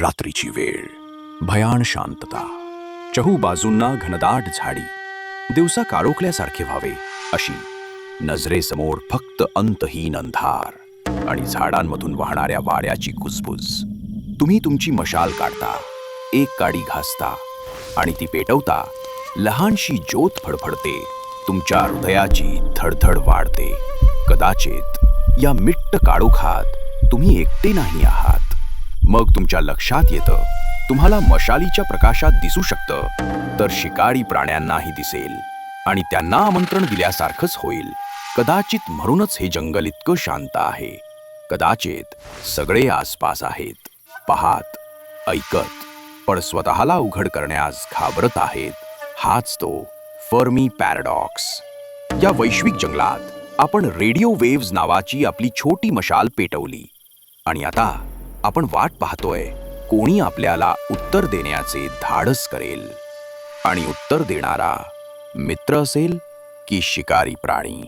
रात्रीची वेळ. भयान शांतता. चहूबाजूंना घनदाट झाडी. दिवसा काळोखल्यासारखे व्हावे अशी. नजरेसमोर फक्त अंतहीन अंधार आणि झाडांमधून वाहणाऱ्या वाऱ्याची कुजबुज. तुम्ही तुमची मशाल काढता एक काडी घासता आणि ती पेटवता लहानशी ज्योत फडफडते तुमच्या हृदयाची धडधड वाढते. कदाचित या मिट्ट काळोखात तुम्ही एकटे नाही आहात. मग तुमच्या लक्षात येतं. तुम्हाला मशालीच्या प्रकाशात दिसू शकतं. तर शिकारी प्राण्यांनाही दिसेल. आणि त्यांना आमंत्रण दिल्यासारखंच होईल. कदाचित म्हणूनच हे जंगल इतकं शांत आहे. कदाचित सगळे आसपास आहेत. पाहात ऐकत पण स्वतःला उघड करण्यास घाबरत आहेत. हाच तो फर्मी पॅराडॉक्स. या वैश्विक जंगलात आपण रेडिओ वेव्ज नावाची आपली छोटी मशाल पेटवली. आणि आता आपण वाट पाहतोय. कोणी आपल्याला उत्तर देण्याचे धाडस करेल आणि उत्तर देणारा मित्र असेल की शिकारी प्राणी.